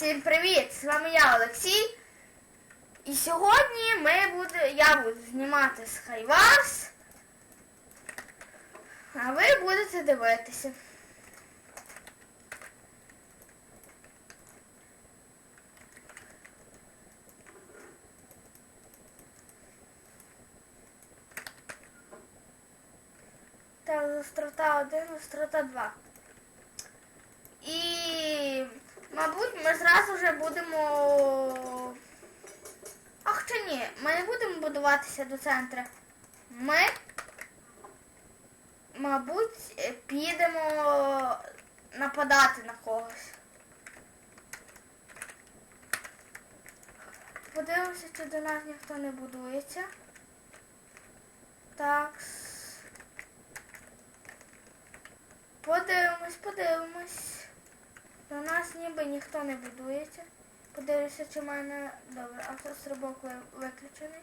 Всім привіт! З вами я, Олексій. І сьогодні ми буде, я буду знімати Skywars, а ви будете дивитися. Так, острота 1, острота 2. І, мабуть, ми зразу вже будемо. Ах чи ні, ми не будемо будуватися до центру. Ми, мабуть, підемо нападати на когось. Подивимося, чи до нас ніхто не будується. Так. Подивимось, подивимось. До нас ніби ніхто не будується. Подивлюся, чи в мене добре, автострибок ви- виключений.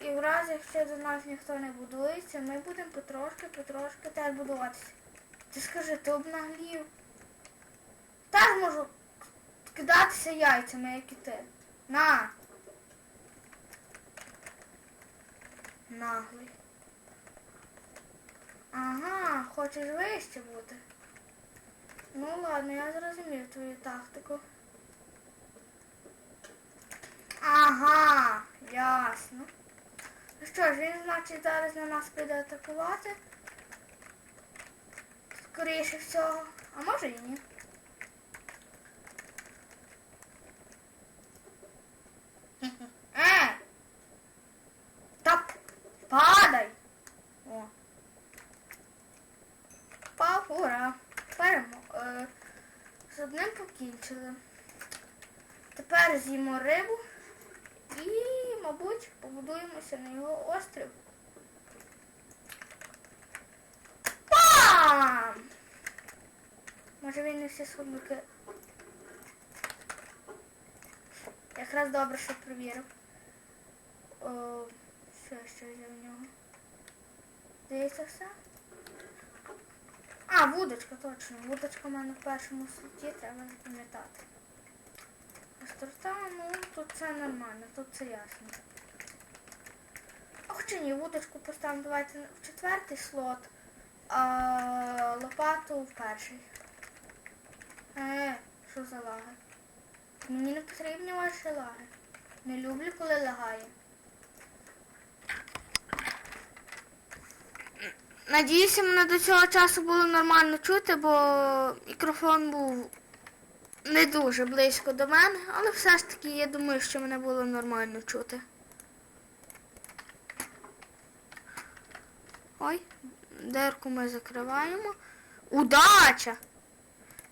І в разі, якщо до нас ніхто не будується, ми будемо потрошки, потрошки теж будуватися. Ти скажи, ти обнаглів. Теж можу кидатися яйцями, як і ти. На. Наглий. Ага, хочеш вище бути. Ну ладно, я зрозумів твою тактику. Ага, ясно. Ну що ж, він, значить, зараз на нас піде атакувати. Скоріше всього. А може і ні. Е! Топ! Падай! О. Пав, ура! Перемо. Е, з одним покінчили. Тепер з'їмо рибу і, мабуть, побудуємося на його острів. Пам! Може він не всі сходники. Якраз добре, що провірив. О, що ще є в нього? Здається, все. Вудочка, точно. Вудочка в мене в першому слоті, треба запам'ятати. Острота, ну, тут це нормально, тут це ясно. Ох чи ні, вудочку поставимо давайте в четвертий слот, а лопату в перший. Е, що за лаги? Мені не потрібні ваші лаги. Не люблю, коли лагає. Надіюся, мене до цього часу було нормально чути, бо мікрофон був не дуже близько до мене, але все ж таки я думаю, що мене було нормально чути. Ой, дирку ми закриваємо. Удача!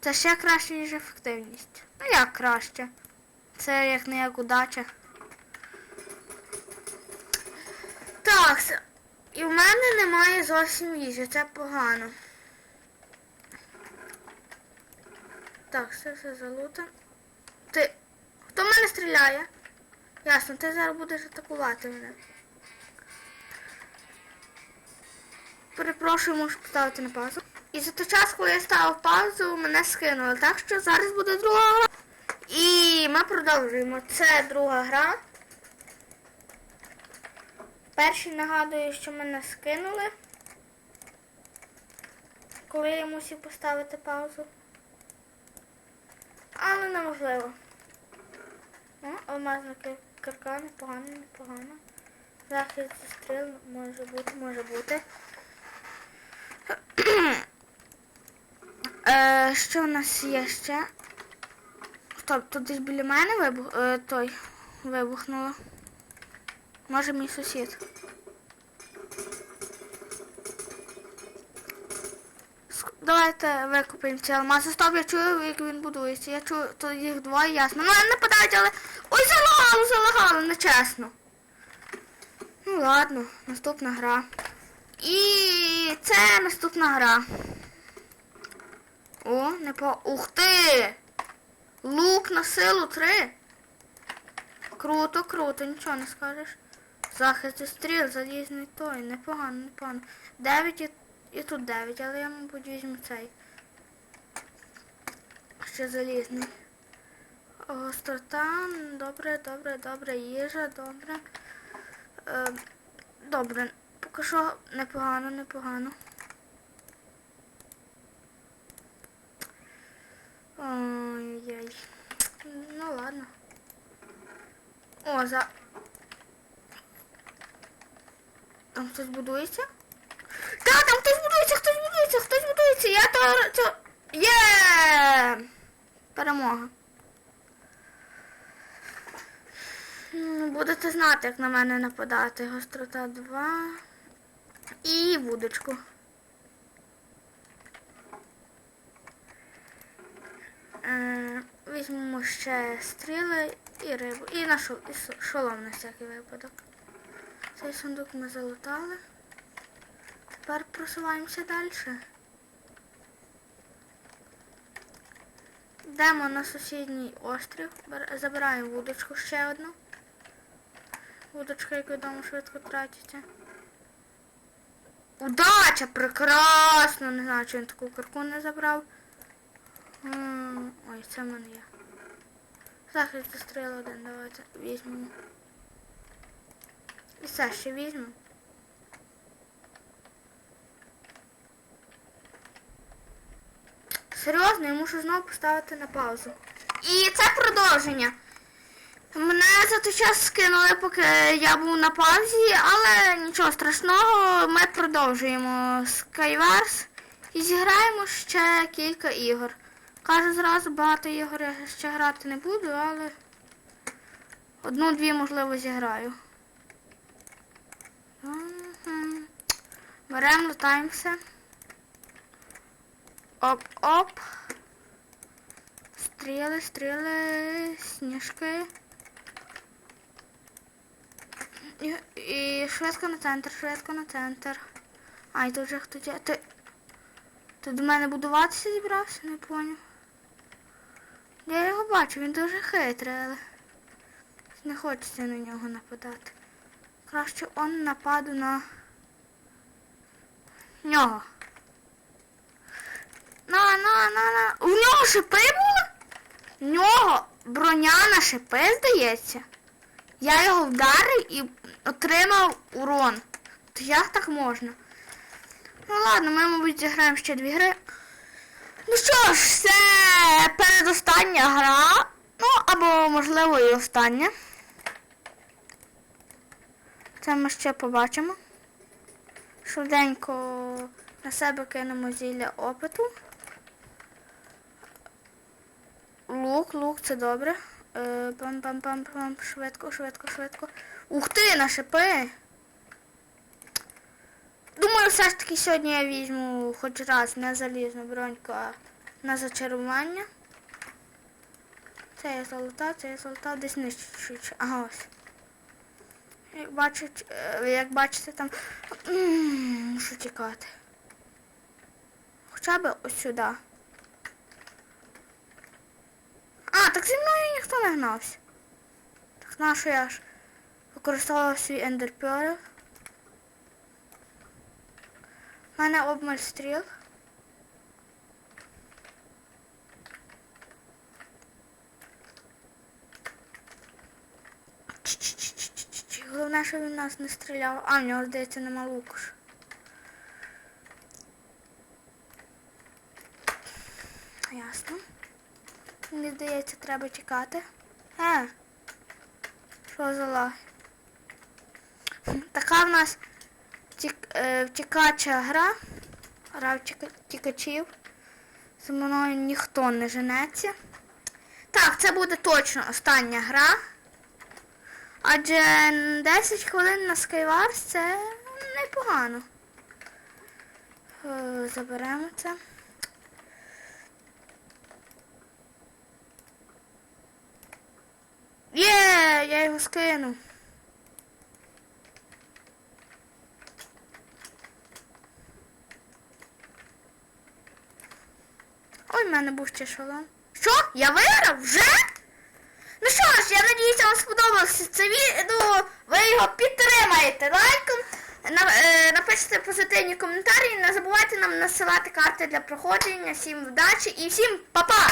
Це ще краще, ніж ефективність. Ну як краще? Це як не як удача. І в мене немає зовсім їжі, це погано. Так, все все залутано. Ти. Хто в мене стріляє? Ясно, ти зараз будеш атакувати мене. Перепрошую, можу поставити на паузу. І за той час, коли я ставив паузу, мене скинули. Так що зараз буде друга гра. І ми продовжуємо. Це друга гра. Перший нагадую, що мене скинули. Коли я мусив поставити паузу. Але неможливо. О, алмазна кирка, непогано, непогано. Захист стріл може бути, може бути. е, що в нас є ще? Стоп, тут десь біля мене вибух, е, той вибухнуло. Може мій сусід. Давайте викупимо ці алмази. Стоп, я чую, як він будується. Я чую, то їх двоє ясно. Ну, не нападають, але... Ой, залагало, залагало, нечесно. Ну ладно, наступна гра. І це наступна гра. О, не по... Ух ти! Лук на силу 3. Круто, круто, нічого не скажеш. Захист стріл, залізний той. Непогано, непогано. 9 і, і тут 9, але я, мабуть, візьму цей. ще залізний. Гострота, добре, добре, добре, їжа, добре. Е, добре, поки що непогано, непогано. Ой-ой. Ну ладно. О, за. Там хтось будується? Та, там хтось будується, хтось будується, хтось будується. Я то... то... Є! Перемога. М, Будете знати, як на мене нападати. Гострота 2. І вудочку. Е, Візьмемо ще стріли і рибу. І на шол, і шолом на всякий випадок. Цей сундук ми залутали. Тепер просуваємося далі. Йдемо на сусідній острів, забираємо вудочку ще одну. Вудочка, як відомо, швидко тратиться. Удача! Прекрасно! Не знаю, чи він таку кирку не забрав. Ой, це в мене є. Захист застріл один, давайте візьмемо. І ще візьмемо. Серйозно, я мушу знову поставити на паузу. І це продовження. Мене за той час скинули, поки я був на паузі, але нічого страшного, ми продовжуємо Skywars і зіграємо ще кілька ігор. Кажу зразу, багато ігор я ще грати не буду, але одну-дві, можливо, зіграю. Беремо, лутаємося. Оп-оп. Стріли, стріли, сніжки. І, швидко на центр, швидко на центр. Ай, тут вже хтось. є. Ти, ти до мене будуватися зібрався, не поняв. Я його бачу, він дуже хитрий, але не хочеться на нього нападати. Краще он нападу на нього. На, на, на, на. У нього шипи були? В нього броня на шипи, здається. Я його вдарив і отримав урон. То як так можна? Ну ладно, ми, мабуть, зіграємо ще дві гри. Ну що ж, це передостання гра. Ну, або, можливо, і остання. Це ми ще побачимо. Швиденько на себе кинемо зілля опиту. Лук, лук, це добре. Е, Пам-пам-пам-пам, швидко, швидко, швидко. Ух ти, на шипи! Думаю, все ж таки сьогодні я візьму хоч раз не залізну броньку, а на зачарування. Це я залутав, це я залутав десь нижче. Ага, ось. Як бачите, як бачите там мушу тікати. Хоча б ось сюди. А, так зі мною ніхто не гнався. Так на що я ж використовував свій ендерпьорив. У мене обмаль стріл. Головне, щоб він нас не стріляв. А, в нього, здається, нема луку. Ясно. Мені здається, треба чекати. Е. Що за лаг? Така в нас е, втікача гра. Гра втіка- втікачів. За мною ніхто не женеться. Так, це буде точно остання гра. Адже 10 хвилин на Skywars це непогано. Е, Заберемо це. Є, я його скину. Ой, в мене був ще шолом. Що? Я виграв? Вже? Ну я надіюся, вам сподобалося це відео. Ви його підтримаєте лайком. Е, напишіть позитивні коментарі. Не забувайте нам насилати карти для проходження. Всім вдачі і всім па-па!